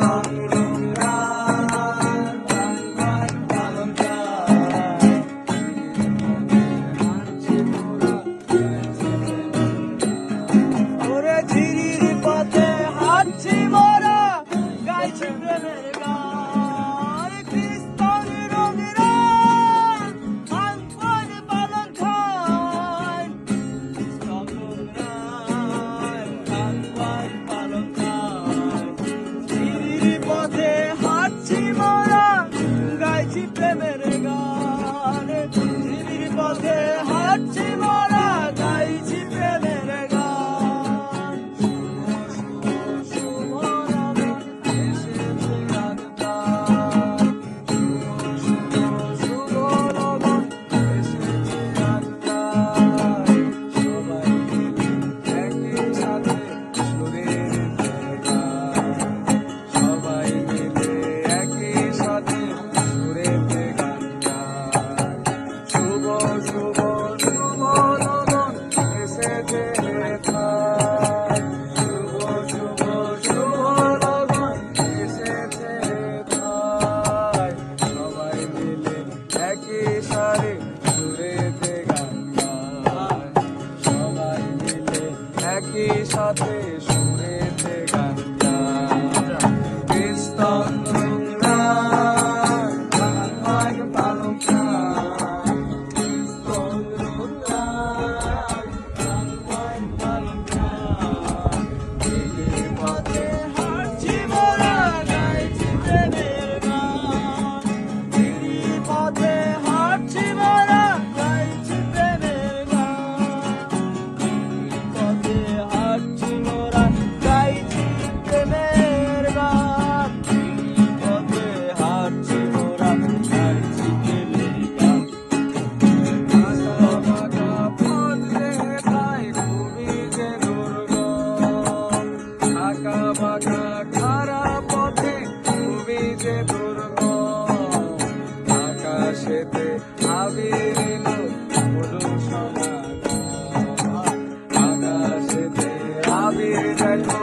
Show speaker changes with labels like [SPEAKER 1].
[SPEAKER 1] Bye. একই সাথে বাঁকা খারা পথে তুমি যে দুর্গম আকাশেতে আবির হলো সমাগম আকাশেতে আবির দেখো